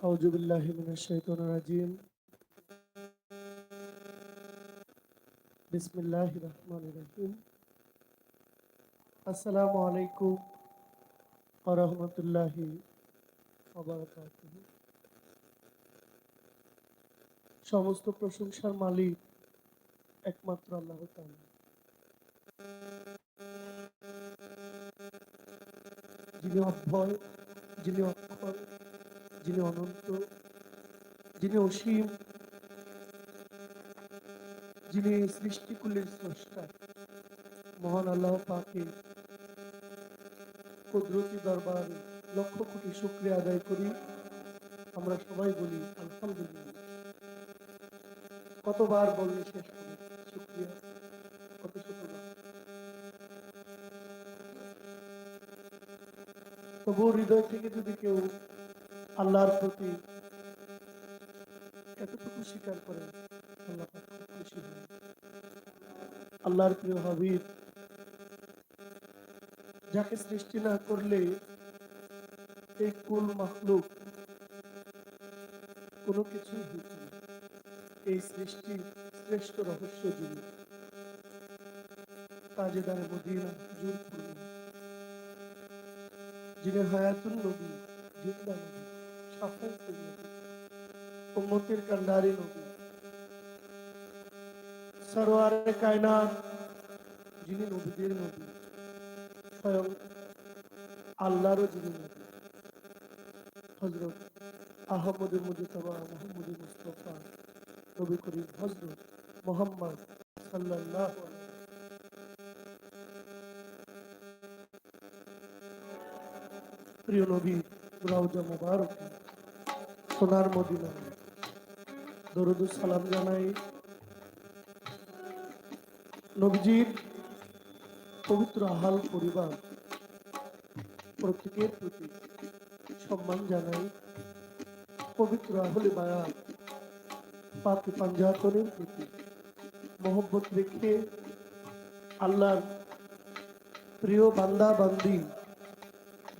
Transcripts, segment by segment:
أعوذ بالله من الشيطان الرجيم بسم الله الرحمن الرحيم السلام عليكم ورحمة الله وبركاته সমস্ত প্রশংসার মালিক একমাত্র আল্লাহ তাআলা যিনি অভয়, যিনি অক্ষর যিনি অনন্ত, যিনি অসীম, যিনি সৃষ্টিকুলের স্রষ্টা, মহান আল্লাহ পাকে কুদরতি দরবার লক্ষ কোটি শুক্রিয়া আদায় করি। আমরা সবাই বলি, আলহামদুলিল্লাহ। কতবার বললে শেষ করি তবুও হৃদয় থেকে যদি কেউ আল্লাহর প্রতি এতটুকু স্বীকার করে, আল্লাহ খুশি হয় আল্লাহর প্রিয় হাবিব, যাকে সৃষ্টি না করলে এই কুল মাখলুক কোনো কিছুই হইত না। এই সৃষ্টি শ্রেষ্ঠ রহস্য যিনি তাজেদার মদিনা হুজুর পূর্ণ যিনি হায়াতুল নবী জিন্দা নবী সাফায়াতুল নবী উম্মতের কান্ডারি নবী সরোয়ারে কায়নাত, যিনি নবীদের নবী, স্বয়ং আল্লাহরও যিনি নবী। হজরত আহমদুল মুজতবা মোহাম্মদ মুস্তফা, নবী করিম হজরত মোহাম্মদ সাল্লাল্লাহু আলাইহি প্রিয় নবী রাউজা মুবারক, সোনার মদিনা। দরুদ সালাম জানাই। নবীজির পবিত্র আহাল পরিবার, প্রত্যেকের প্রতি সম্মান জানাই। পবিত্র আহলে বায়াত পাতি পাঞ্জাতনের প্রতি মোহব্বত রেখে আল্লাহর প্রিয় বান্দা, বান্দি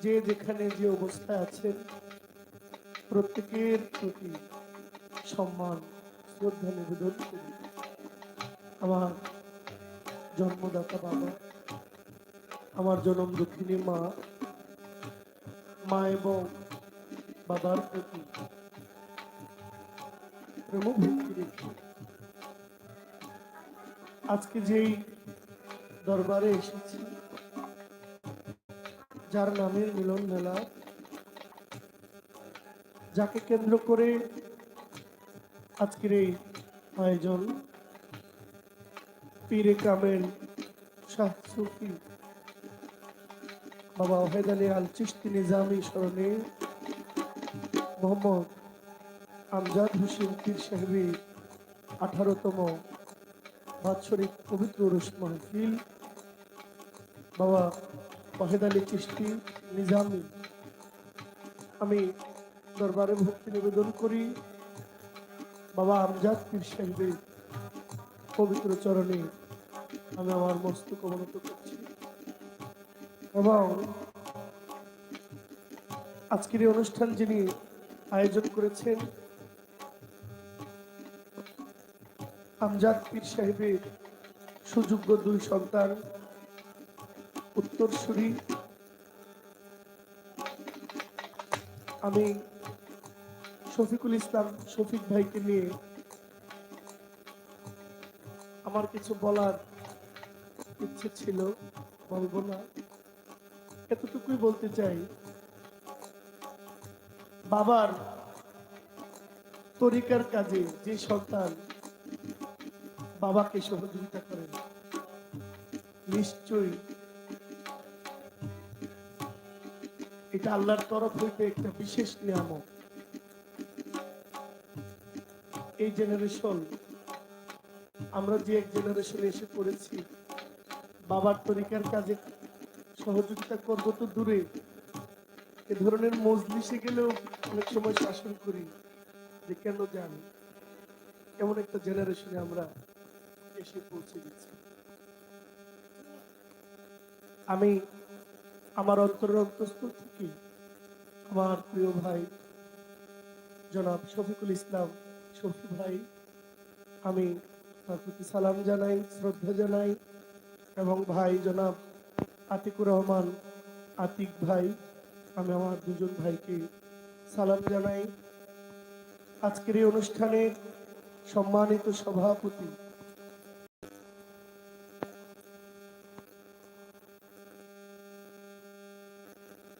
যে যেখানে যে অবস্থায় আছেন প্রত্যেকের প্রতি সম্মান, শ্রদ্ধা নিবেদন করি। আমার জন্মদাতা বাবা, আমার জনম দুঃখিনী মা মা এবং বাবার প্রতি আজকে যেই দরবারে এসেছি যার নামের মিলন মেলা। যাকে কেন্দ্র করে আজকের এই আয়োজন, পীরে কামেল শাহ সুফি বাবা ওহেদ আলী আল চিস্তি নিজামী স্মরণে মোহাম্মদ আমজাদ হোসেন পীর সাহেবের আঠারোতম বাৎসরিক পবিত্র রুশ মাহফিল। বাবা ওয়াহেদ আলী চিস্তি নিজামি। আমি দরবারে ভক্তি নিবেদন করি। বাবা আমজাদ পীর সাহেবের পবিত্র চরণে আমি আমার মস্তক অবনত করছি। এবং আজকের এই অনুষ্ঠান যিনি আয়োজন করেছেন, আমজাদ পীর সাহেবের সুযোগ্য দুই সন্তান উত্তরসূরি। আমি শফিকুল ইসলাম শফিক ভাইকে নিয়ে আমার কিছু বলার ইচ্ছে ছিল, বলব না। এতটুকুই বলতে চাই, বাবার তরিকার কাজে যে সন্তান বাবাকে সহযোগিতা করেন, নিশ্চয়ই এটা আল্লাহর তরফ হইতে একটা বিশেষ নিয়ামক এই জেনারেশন আমরা যে এক জেনারেশনে এসে পড়েছি, বাবার তরিকার কাজে সহযোগিতা করব তো দূরে। এ ধরনের মজলিসে গেলেও অনেক সময় শাসন করি যে কেন যান এমন একটা জেনারেশনে আমরা এসে পৌঁছে গেছি। আমি আমার অন্তরের অন্তঃস্থল থেকে আমার প্রিয় ভাই জনাব শফিকুল ইসলাম, শফি ভাই, আমি তার প্রতি সালাম জানাই, শ্রদ্ধা জানাই এবং ভাই জনাব আতিকুর রহমান, আতিক ভাই, আমি আমার দুজন ভাইকে সালাম জানাই। আজকের এই অনুষ্ঠানের সম্মানিত সভাপতি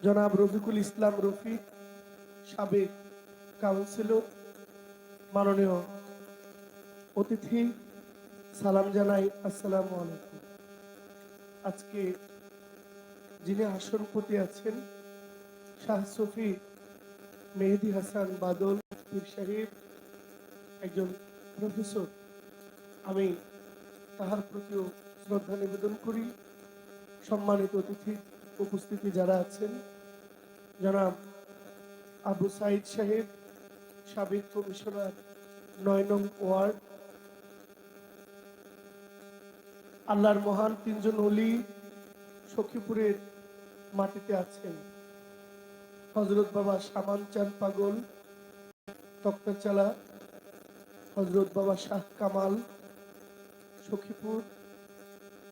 জনাব রফিকুল ইসলাম রফিক, সাবেক কাউন্সিলর, মাননীয় অতিথি, সালাম জানাই, আসসালামু আলাইকুম। আজকে যিনি আসনপতি আছেন, শাহ সফি মেহেদি হাসান বাদল পীর সাহেব, একজন প্রফেসর, আমি তাহার প্রতিও শ্রদ্ধা নিবেদন করি। সম্মানিত অতিথি উপস্থিতি যারা আছেন জনাব আবু সাইদ সাহেব, সাবেক কমিশনার, নয় নং ওয়ার্ড, আল্লাহর মহান তিনজন অলি সখীপুরের মাটিতে আছেন। হজরত বাবা সামান চান পাগল, তক্তাচালা হজরত বাবা শাহ কামাল, সখীপুর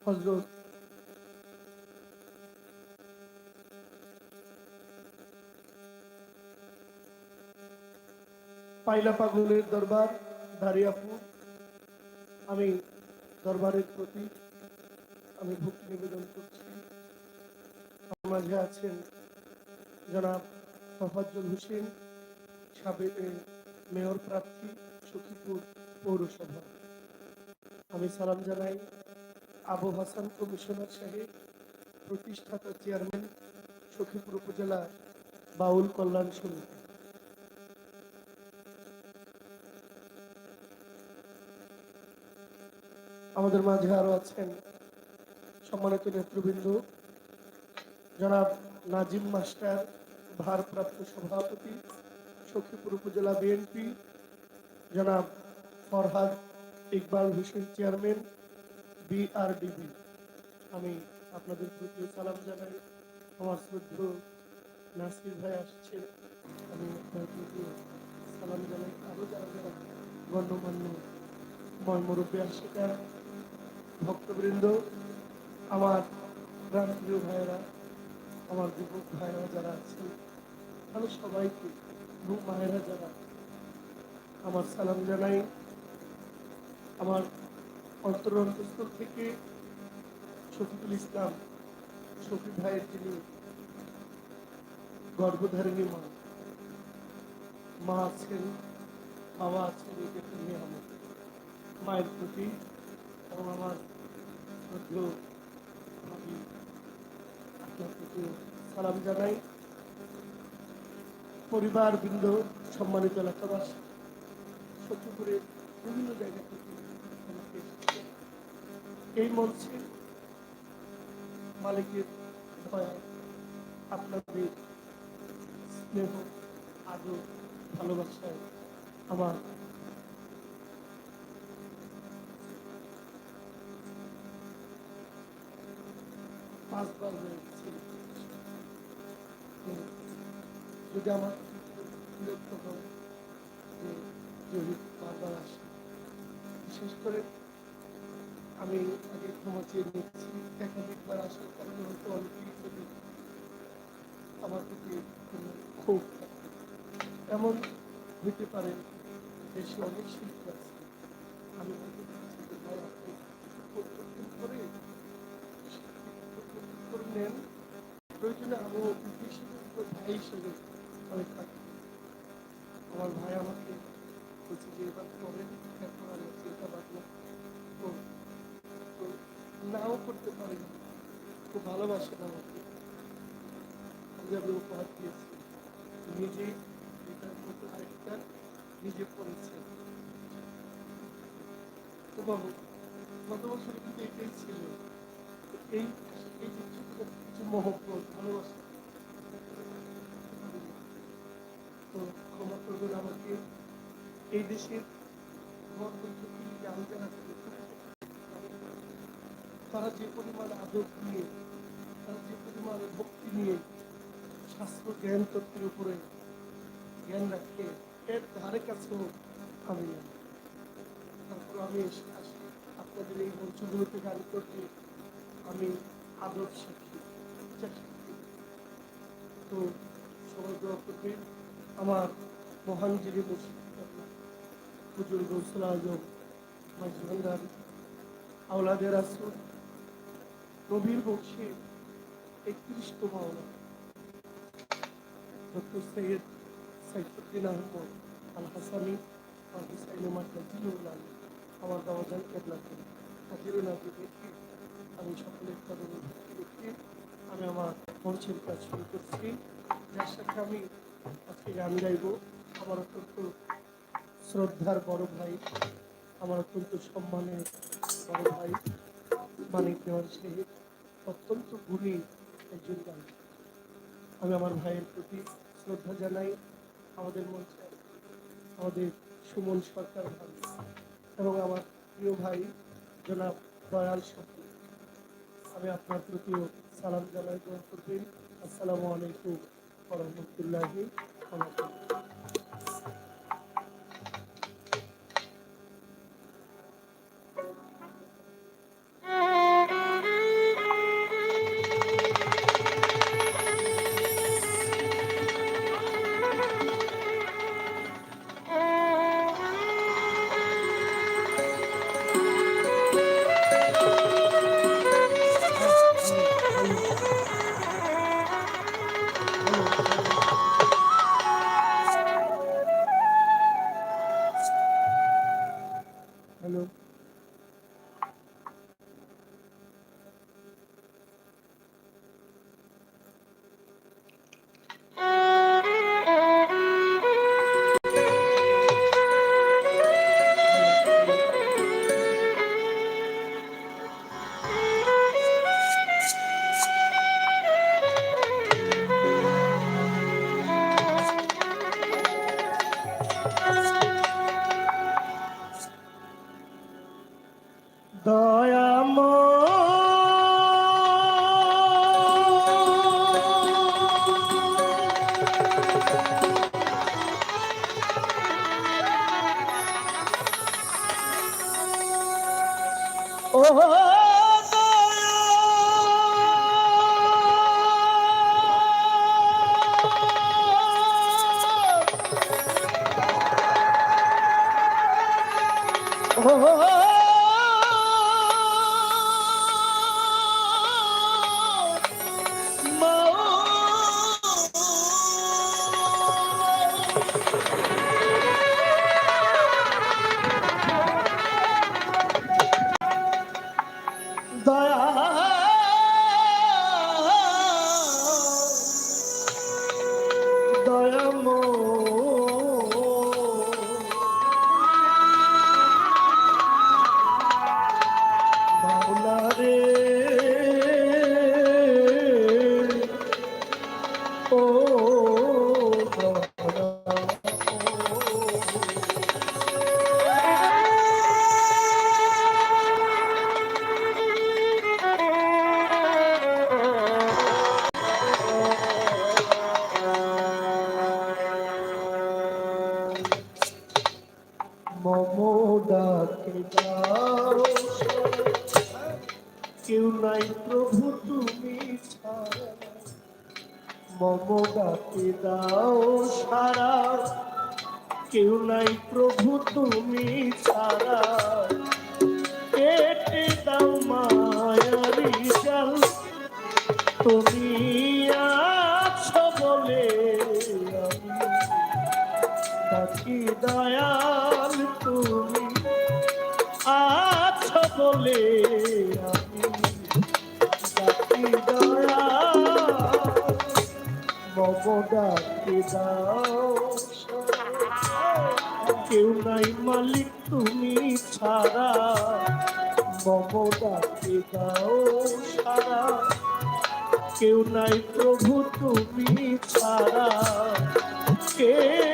হজরত পাইলা পাগলের দরবার দারিয়াপুর আমি দরবারের প্রতি আমি ভক্তি নিবেদন করছি। আমার মাঝে আছেন জনাব তফাজ্জল হোসেন, সাবেক মেয়র প্রার্থী সখীপুর পৌরসভা। আমি সালাম জানাই আবু হাসান কমিশনার সাহেব, প্রতিষ্ঠাতা চেয়ারম্যান সখীপুর উপজেলা বাউল কল্যাণ সমিতি। আমাদের মাঝে আরও আছেন সম্মানিত নেতৃবৃন্দ, জনাব নাজিম মাস্টার, ভারপ্রাপ্ত সভাপতি, সখীপুর উপজেলা বিএনপি, জনাব ফরহাদ ইকবাল হোসেন চেয়ারম্যান, বিআরডিবি। আমি আপনাদের প্রতি সালাম জানাই। আমার শ্রদ্ধ নাসির ভাই আসছে। আমি আপনার প্রতি সালাম জানাই। আরও যারা যারা গণ্যমান্য ময় মুরব্বী আশিকার ভক্তবৃন্দ, আমার প্রাণপ্রিয় ভাইয়েরা, আমার যুবক ভাইয়েরা যারা আছেন আমি সবাইকে এবং মায়েরা যারা, আমার সালাম জানাই। আমার অন্তর অন্তঃস্থল থেকে শফিকুল ইসলাম, শফি ভাইয়ের যিনি গর্ভধারিণী মা মা আছেন, বাবা আছেন এদেরকে নিয়ে আমার মায়ের প্রতি এবং আমার ভাবি আপনার প্রতি সালাম জানাই সম্মানিত সত্যপুরের বিভিন্ন জায়গা থেকে এই মঞ্চে মালিকের দয়া আপনাদের স্নেহ, আদর, ভালোবাসায় আমার পাঁচবার হয়ে গেছে হুম। যদি আমার বিরক্ত হয় যে আসে, বিশেষ করে আমি আগে ক্ষমা চেয়ে নিচ্ছি একাধিকবার আসার কারণে হয়তো অনেকেই যদি আমার প্রতি থাকে। এমন হইতে পারে দেশে অনেক শিল্পী আছে আমি বলতে চাচ্ছি যে ভাই আপনি পরিবর্তন করে করে নেন প্রয়োজনে আমি বিশেষজ্ঞ ভাই হিসেবে আমি থাকি আমার ভাই আমাকে বলছে যে এবার করেন এখন আমি চিন্তা ভাবনা। তো নাও করতে পারি। খুব ভালোবাসেন আমাকে আমি আমি উপহার দিয়েছি নিজে এটার মতো আরেকটা নিজে পড়েছে তো বাবু গত বছর কিন্তু এটাই ছিল এই এই মহব্বত তো ক্ষমা করবেন আমাকে এই দেশের আমি যারা তারা যে পরিমাণ আদর দিয়ে তারা যে পরিমাণ ভক্তি নিয়ে শাস্ত্র জ্ঞান তত্ত্বের উপরে জ্ঞান রাখে এর ধারে কাছেও আমি তারপর আমি এসে আসি আপনাদের এই মঞ্চগুলোতে গান করতে আমি আদর শিখি। তো সবাই দোয়া করবেন। আমার মহান যিনি গৌসুল আজম মাঝভান্ডার আওলাদের আসুন নবীর বংশে একত্রিশতম আওলাদ, ডক্টর সৈয়দ সাইফুদ্দিন আহমদ আল হাসানি আর হুসাইন মার্কা জিনুল্লাহ আমার দাওয়াজান কেবলাকে হাজির নাজিরকে আমি সকলের কদম রেখে আমি আমার মঞ্চের কাজ শুরু করছি। যার সাথে আমি আজকে গান গাইব। আমার অত্যন্ত শ্রদ্ধার বড় ভাই, আমার অত্যন্ত সম্মানের বড় ভাই, মানিক দেওয়ান শেখ অত্যন্ত গুণী একজন গান আমি আমার ভাইয়ের প্রতি শ্রদ্ধা জানাই। আমাদের মঞ্চে আমাদের সুমন সরকার ভাই এবং আমার প্রিয় ভাই জনাব দয়াল সফি আমি আপনার প্রতিও সালাম জানাই আসসালামু আলাইকুম রহমতুল্লাহি oh. oh, oh, oh Oh, oh, oh, oh. আছো বলে আমি ডাকি দয়াল মম ডাকি দাও কেউ নাই মালিক তুমি ছাড়া মম ডাকি দাও সারা কেউ নাই প্রভু তুমি ছাড়া কেটে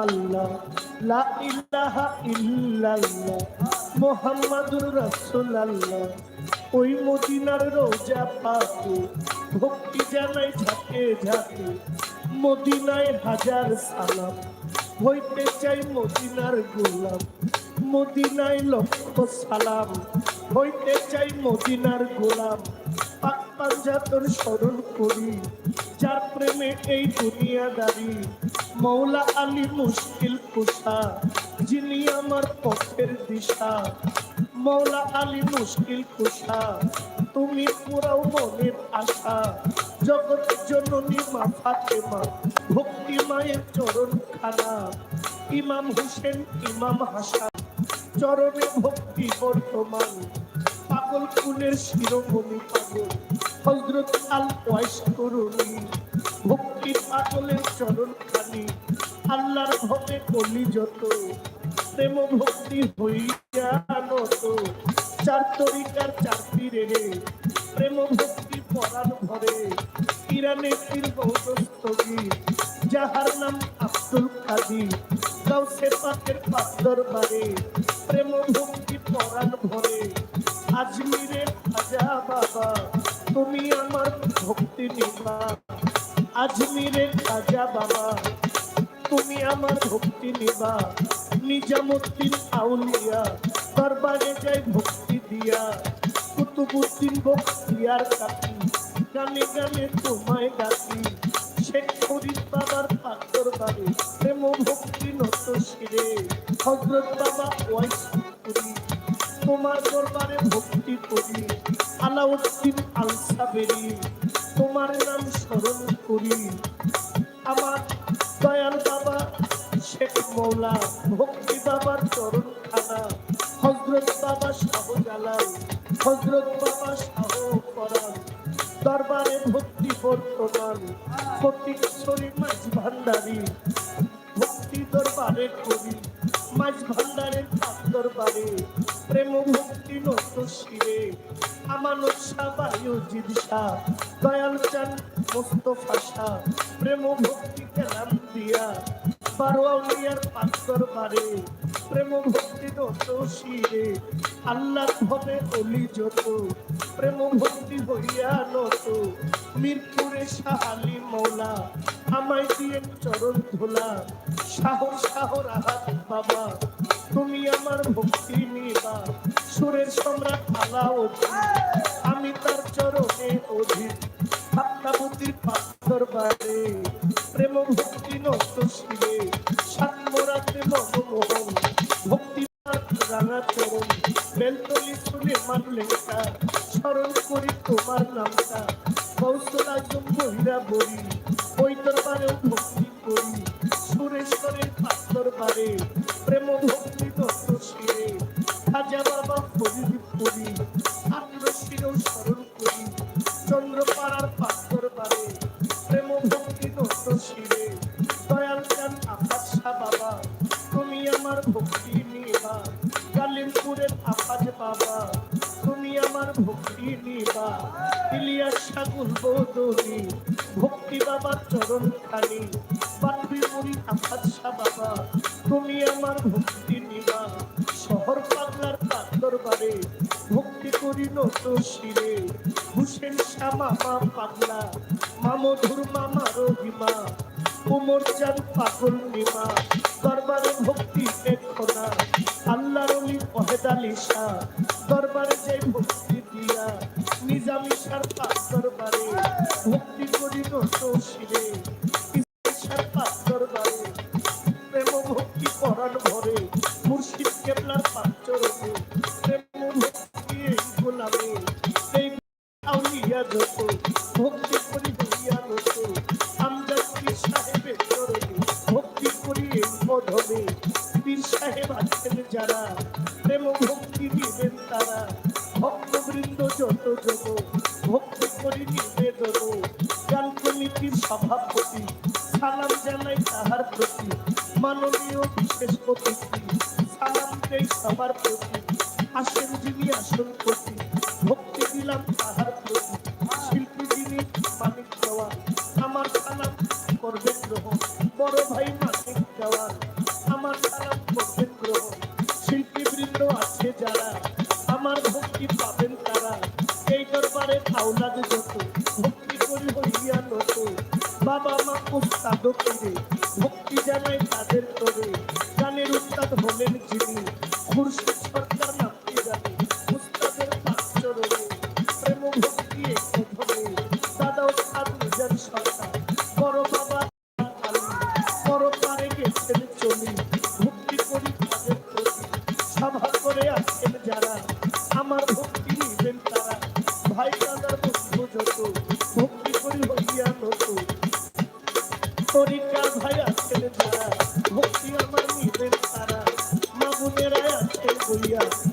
আল্লাহ মুহাম্মাদুর রাসূলুল্লাহ। ওই মদিনার রোজা পাকে, ভক্তি জানাই ঝাঁকে ঝাঁকে, মদিনায় হাজার সালাম। হইতে চাই মদিনার গোলাম, মদিনায় লক্ষ সালাম। হইতে চাই মদিনার গোলাম পাক পাঞ্জাতর স্মরণ করি, যার প্রেমে এই দুনিয়াদারি। মৌলা আলী মুশকিল কুশা যিনি আমার পথের দিশা। মৌলা আলী মুশকিল কুশা তুমি পুরাও মনের আশা। জগৎ জননী মা ফাতেমা, ভক্তি মায়ের চরণ খানা। ইমাম হোসেন, ইমাম হাসান, চরণে ভক্তি বর্তমান। পাগল কুলের শিরোমণি পাগল হজরত আল ওয়াইস করুনি ভক্তি পাগলের চরণ খানি, আল্লাহর ভবে কলি যত প্রেম ভক্তি হইয়া নত। চার তরিকার চার পীরে প্রেম ভক্তি পরাণ ভরে, ইরানে পীর যাহার নাম আব্দুল কাদির। গাউসে পাকের পাক দরবারে প্রেম ভক্তি পরাণ ভরে। আজমিরের খাজা বাবা, তুমি আমার ভক্তি নিবা আজমিরের খাজা বাবা। তুমি আমার ভক্তি নিবা। নিজামুদ্দিন আউলিয়া দরবারে যাই ভক্তি দিয়া। কুতুবুদ্দিন বক্তিয়ার কাকি গানে গানে তোমায় ডাকি। শেখ ফরিদ বাবার পাক দরবারে প্রেম ভক্তি নত শিরে। হজরত বাবা ওয়াইস করি তোমার দরবারে ভক্তি করি। আলাউদ্দিন আল সাবেরি তোমার নাম স্মরণ করি। আমার দয়াল বাবা, শেখ মৌলা, ভক্তি বাবার চরণ খানা হজরত বাবা শাহজালাল, হজরত বাবা শাহ করান দরবারে ভক্তি বর্তমান ফটিকছড়ি মাঝ ভান্ডারী, ভক্তি দরবারে করি মাঝ ভান্ডারের দরবারে। নত শিরে আমানত সাবায়ু জিদশা দয়াল চান মোস্তফা শাহ প্রেম ভক্তি কেলাম দিয়া বারোয়াউলিয়ার পাক দরবারে প্রেম ভক্তি নত শিরে আল্লাহ ভবে অলি যত প্রেম ভক্তি হইয়া নত, মিরপুরে শাহালি মৌলা, আমায় দিয়ে চরণ ধোলা সাহর সাহর আহাত বাবা। তুমি আমার ভক্তি নিবা। সুরের সম্রাট আলা আমি তার চরণে অধীর। ভাবনাবতীর পাথর বাড়ে প্রেম ভক্তি নত শিরে সাতমরাতে মনমোহন ভক্তি রাঙা চরণ। বেলতলি শুনে মানলেটা স্মরণ করি তোমার নামটা। মহিলা বলি ওই ওহেদ আলী শাহ দরবারে যে ভক্তি দিয়া নিজামি সার দরবারে ভক্তি করিল তো শিরে আমার সালাম করবেন গ্রহণ বড় ভাই মাসিক দেওয়ার আমার সালাম করবেন গ্রহণ শিল্পী বৃন্দ আছে যারা, আমার ভক্তি পাবেন তারা। এই দরবারে আওলাদ যত, ভক্তি করি হইয়া নত বাবা মা উস্তাদ করে তারা